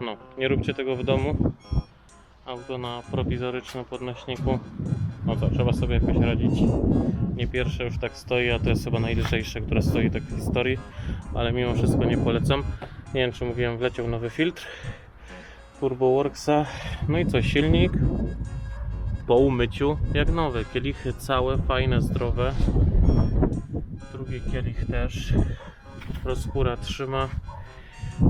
No, nie róbcie tego w domu. Auto na prowizorycznym podnośniku. No to trzeba sobie jakoś radzić. Nie pierwsze już tak stoi, a to jest chyba najlżejsze, które stoi tak w historii. Ale mimo wszystko nie polecam. Nie wiem czy mówiłem, wleciał nowy filtr Turbo Worksa. No i co, silnik po umyciu jak nowe. Kielichy całe, fajne, zdrowe. Drugi kielich też. Rozchóra trzyma.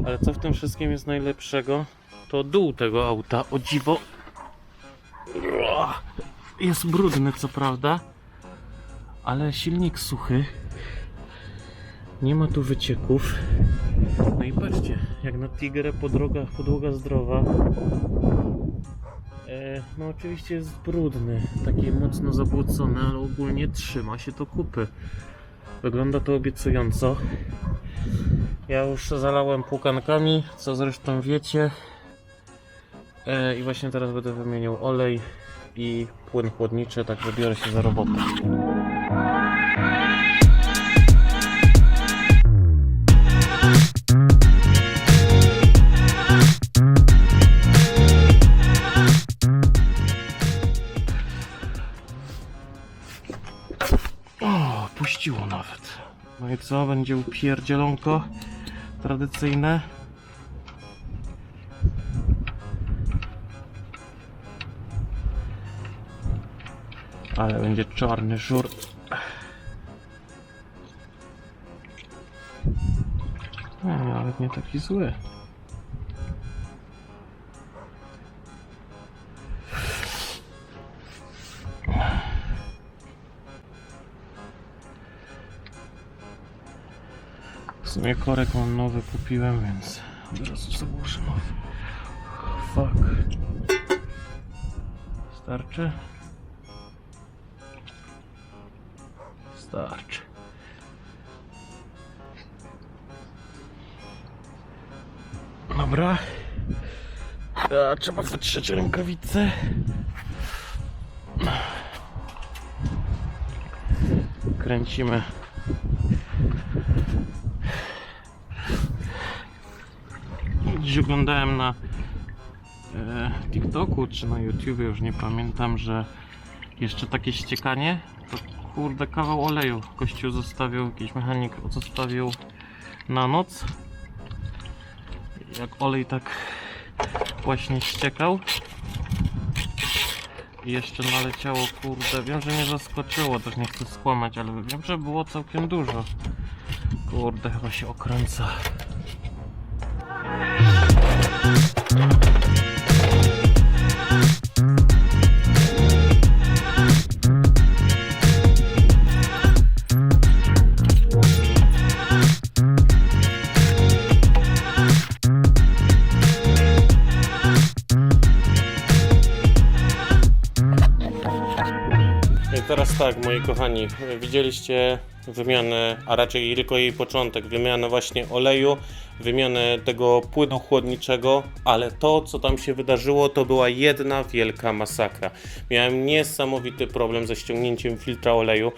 Ale co w tym wszystkim jest najlepszego? To dół tego auta. O dziwo. Jest brudny co prawda. Ale silnik suchy. Nie ma tu wycieków. No i patrzcie, jak na Tigrę podłoga, podłoga zdrowa. E, no oczywiście jest brudny, taki mocno zabłocony, ale ogólnie trzyma się to kupy. Wygląda to obiecująco. Ja już zalałem płukankami, co zresztą wiecie. E, I właśnie teraz będę wymienił olej i płyn chłodniczy, tak wybiorę się za robotę. O, puściło nawet. No i co, będzie upierdzielonko tradycyjne. Ale będzie czarny żur. No, nawet nie taki zły. W sumie korek mam nowy kupiłem, więc od razu założę nowy. Fuck. Starczy? Starczy. Dobra. A, trzeba wytrzeć rękawice. Kręcimy. Dziś oglądałem na e, TikToku czy na YouTubie, już nie pamiętam, że jeszcze takie ściekanie, to kurde kawał oleju kościół zostawił, jakiś mechanik zostawił na noc. Jak olej tak właśnie ściekał i jeszcze naleciało, kurde, wiem, że nie zaskoczyło, też nie chcę skłamać, ale wiem, że było całkiem dużo. Kurde, chyba się okręca. Tak, moi kochani, widzieliście wymianę, a raczej tylko jej początek, wymianę właśnie oleju, wymianę tego płynu chłodniczego, ale to, co tam się wydarzyło, to była jedna wielka masakra. Miałem niesamowity problem ze ściągnięciem filtra oleju.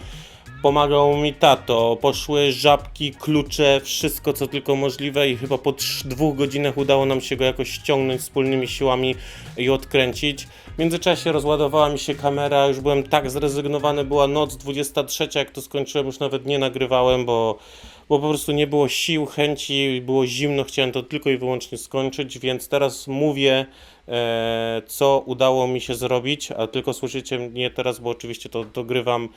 Pomagał mi tato, poszły żabki, klucze, wszystko co tylko możliwe i chyba po dwóch godzinach udało nam się go jakoś ściągnąć wspólnymi siłami i odkręcić. W międzyczasie rozładowała mi się kamera, już byłem tak zrezygnowany, była noc 23, jak to skończyłem, już nawet nie nagrywałem, bo, bo po prostu nie było sił, chęci, było zimno, chciałem to tylko i wyłącznie skończyć, więc teraz mówię, e, co udało mi się zrobić, a tylko słyszycie mnie teraz, bo oczywiście to dogrywam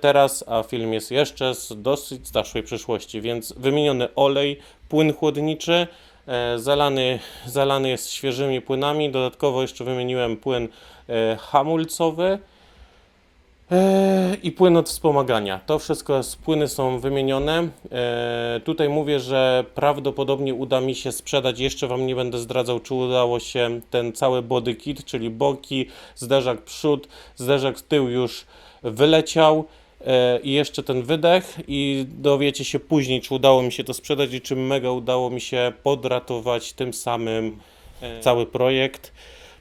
teraz, a film jest jeszcze z dosyć zaszłej przyszłości, więc wymieniony olej, płyn chłodniczy, e, zalany, zalany jest świeżymi płynami, dodatkowo jeszcze wymieniłem płyn e, hamulcowy e, i płyn od wspomagania. To wszystko, płyny są wymienione. E, tutaj mówię, że prawdopodobnie uda mi się sprzedać, jeszcze Wam nie będę zdradzał, czy udało się ten cały body kit, czyli boki, zderzak przód, zderzak tył już wyleciał e, i jeszcze ten wydech i dowiecie się później, czy udało mi się to sprzedać i czy mega udało mi się podratować tym samym e, cały projekt.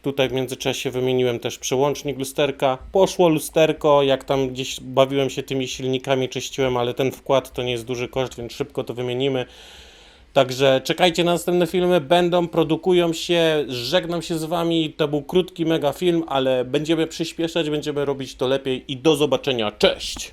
Tutaj w międzyczasie wymieniłem też przełącznik lusterka. Poszło lusterko, jak tam gdzieś bawiłem się tymi silnikami, czyściłem, ale ten wkład to nie jest duży koszt, więc szybko to wymienimy. Także czekajcie na następne filmy, będą, produkują się, żegnam się z wami, to był krótki mega film, ale będziemy przyspieszać, będziemy robić to lepiej i do zobaczenia, cześć!